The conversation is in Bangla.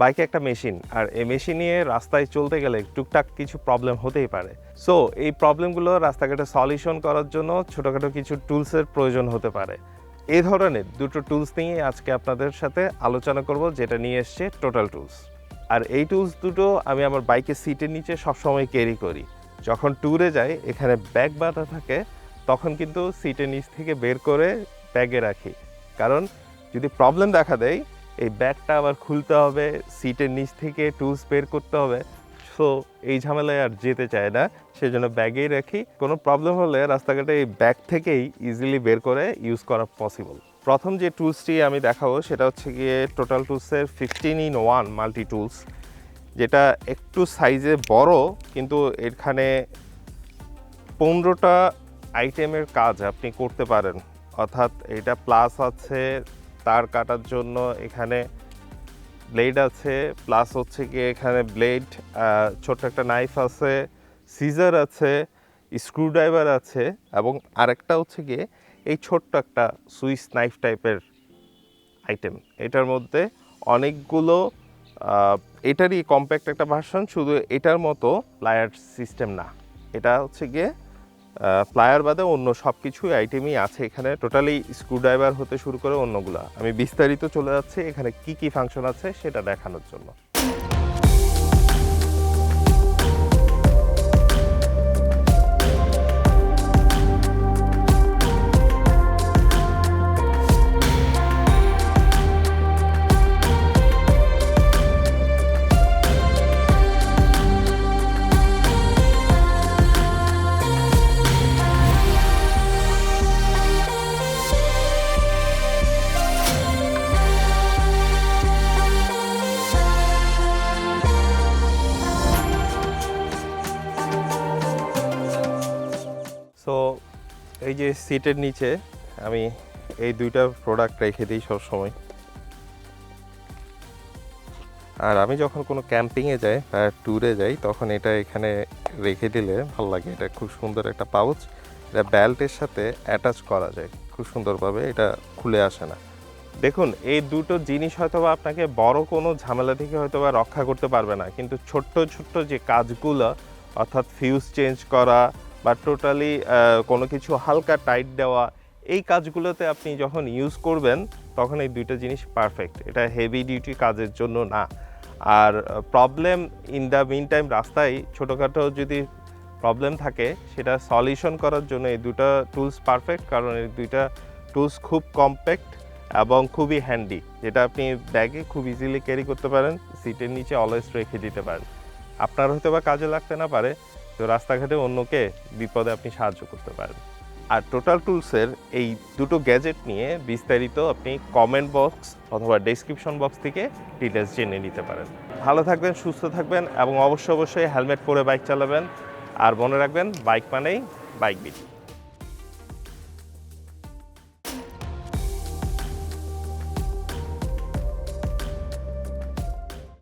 বাইকে একটা মেশিন, আর এই মেশিন নিয়ে রাস্তায় চলতে গেলে টুকটাক কিছু প্রবলেম হতেই পারে। সো এই প্রবলেমগুলো রাস্তাঘাটে সলিউশন করার জন্য ছোটোখাটো কিছু টুলসের প্রয়োজন হতে পারে। এই ধরনের দুটো টুলস নিয়ে আজকে আপনাদের সাথে আলোচনা করব, যেটা নিয়ে এসছে টোটাল টুলস আর এই টুলস দুটো আমি আমার বাইকের সিটের নিচে সবসময় ক্যারি করি। যখন ট্যুরে যাই, এখানে ব্যাগ বাঁধা থাকে, তখন কিন্তু সিটের নিচ থেকে বের করে ব্যাগে রাখি। কারণ যদি প্রবলেম দেখা দেয় এই ব্যাগটা আবার খুলতে হবে, সিটের নিচ থেকে টুলস বের করতে হবে। সো এই ঝামেলায় আর যেতে চায় না, সেজন্য ব্যাগেই রাখি। কোনো প্রবলেম হলে রাস্তাঘাটে এই ব্যাগ থেকেই ইজিলি বের করে ইউজ করা পসিবল প্রথম যে টুলসটি আমি দেখাবো, সেটা হচ্ছে গিয়ে total টুলসের fifteen in one multi tools যেটা একটু সাইজে বড়, কিন্তু এখানে পনেরোটা আইটেমের কাজ আপনি করতে পারেন। অর্থাৎ এটা প্লাস আছে তার কাটার জন্য এখানে ব্লেড আছে, প্লাস হচ্ছে কি এখানে ব্লেড ছোট্ট একটা নাইফ আছে, সিজার আছে, স্ক্রুড্রাইভার আছে, এবং আরেকটা হচ্ছে গিয়ে এই ছোট্ট একটা সুইস নাইফ টাইপের আইটেম। এটার মধ্যে অনেকগুলো এটারই কম্প্যাক্ট একটা ভার্সন, শুধু এটার মতো প্লায়ার সিস্টেম না। এটা হচ্ছে গিয়ে প্লায়ার বাদে অন্য সব কিছু আইটেমই আছে এখানে। টোটালি স্ক্রুড্রাইভার হতে শুরু করে অন্যগুলা। আমি বিস্তারিত চলে যাচ্ছি, এখানে কি কি ফাংশন আছে সেটা দেখানোর জন্য। এই যে সিটের নিচে, আমি এই দুইটা প্রোডাক্ট রেখে দিই সবসময়। আর আমি যখন কোনো ক্যাম্পিংয়ে যাই বা ট্যুরে যাই, তখন এটা এখানে রেখে দিলে ভালো লাগে। এটা খুব সুন্দর একটা পাউচ এটা বেল্টের সাথে অ্যাটাচ করা যায়। খুব সুন্দরভাবে এটা খুলে আসে না। দেখুন, এই দুটো জিনিস হয়তো বা আপনাকে বড় কোনো ঝামেলা থেকে হয়তো বা রক্ষা করতে পারবে না। কিন্তু ছোট্ট ছোট্ট যে কাজগুলো, অর্থাৎ ফিউজ চেঞ্জ করা বা টোটালি কোনো কিছু হালকা টাইট দেওয়া, এই কাজগুলোতে আপনি যখন ইউজ করবেন, তখন এই দুইটা জিনিস পারফেক্ট এটা হেভি ডিউটি কাজের জন্য না। আর problem in the meantime রাস্তায় ছোটোখাটো যদি প্রবলেম থাকে, সেটা সলিউশন করার জন্য এই দুটো টুলস পারফেক্ট কারণ এই দুইটা টুলস খুব কম্প্যাক্ট এবং খুবই হ্যান্ডি যেটা আপনি ব্যাগে খুব ইজিলি ক্যারি করতে পারেন সিটের নিচে অলওয়েজ রেখে দিতে পারেন। আপনার হয়তো বা কাজে লাগতে না পারে তো রাস্তাঘাটে অন্যকে বিপদে আপনি সাহায্য করতে পারেন আর টোটাল টুলসের এই দুটো গ্যাজেট নিয়ে বিস্তারিত আপনি কমেন্ট বক্স অথবা ডেসক্রিপশন বক্স থেকে ডিটেলস জেনে নিতে পারেন। ভালো থাকবেন, সুস্থ থাকবেন এবং অবশ্যই অবশ্যই হেলমেট পরে বাইক চালাবেন। আর মনে রাখবেন বাইক মানেই বাইক বিট